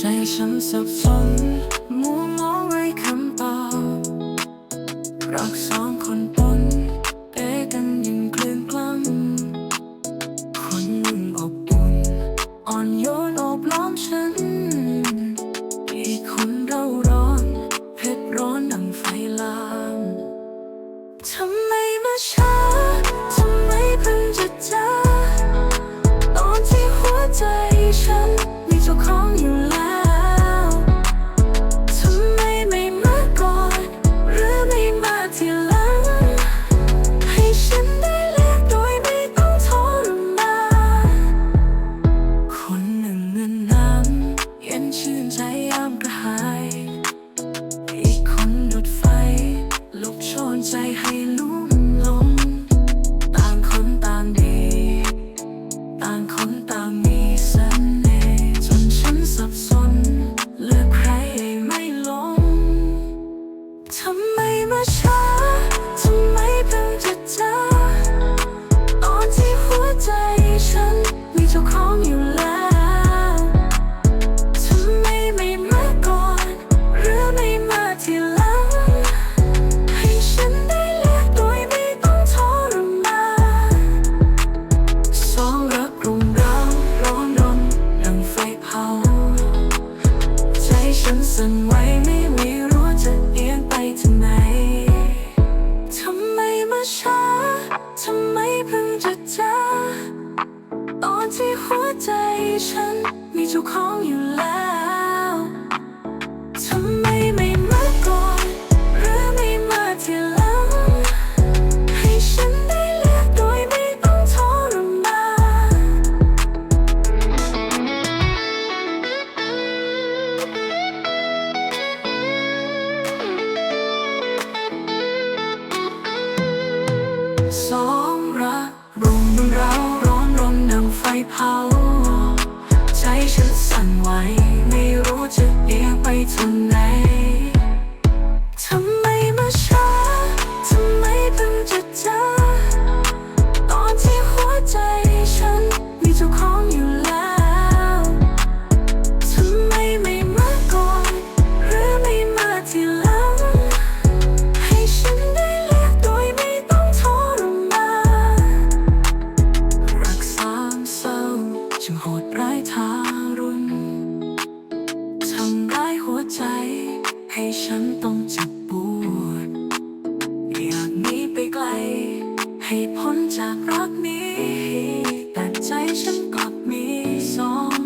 ใจฉันสับสนมัวมองไว้คำตอบรักสองคนปนเอกันยังกลืนกล้ำคนหนึ่งอบอุ่นอ่อนโยนโอบล้อมฉัน อีกคนเราร้อนเผ็ดร้อนดังไฟลามทำไมมาช้าทำไมเพิ่งจะเจอตอนที่หัวใจฉันมีเจ้าของอยู่ ใจฉันมีเจ้าของอยู่แล้ว เจ้าของอยู่แล้วทำไมไม่มาก่อนหรือไม่มาทีหลัง ให้ฉันได้เลือกโดยไม่ต้องทรมานสองรักรุมเราร้อนรนดังไฟเผา นสั่นไหว ไม่รู้จะเอียงไปทางไหนทำไมมาช้าทำไมเพิ่งจะเจอตอนที่หัวใจฉันมีเจ้าของอยู่แล้วทำไมไม่มาก่อน หรือไม่มาทีหลัง ให้ฉันได้เลือกโดยไม่ต้องทรมานรักสามเศร้าจึงโหด ให้ฉันต้องเจ็บปวด อยากหนีไปไกล ให้พ้นจากรักนี้ แต่ใจฉันกลับมีสอง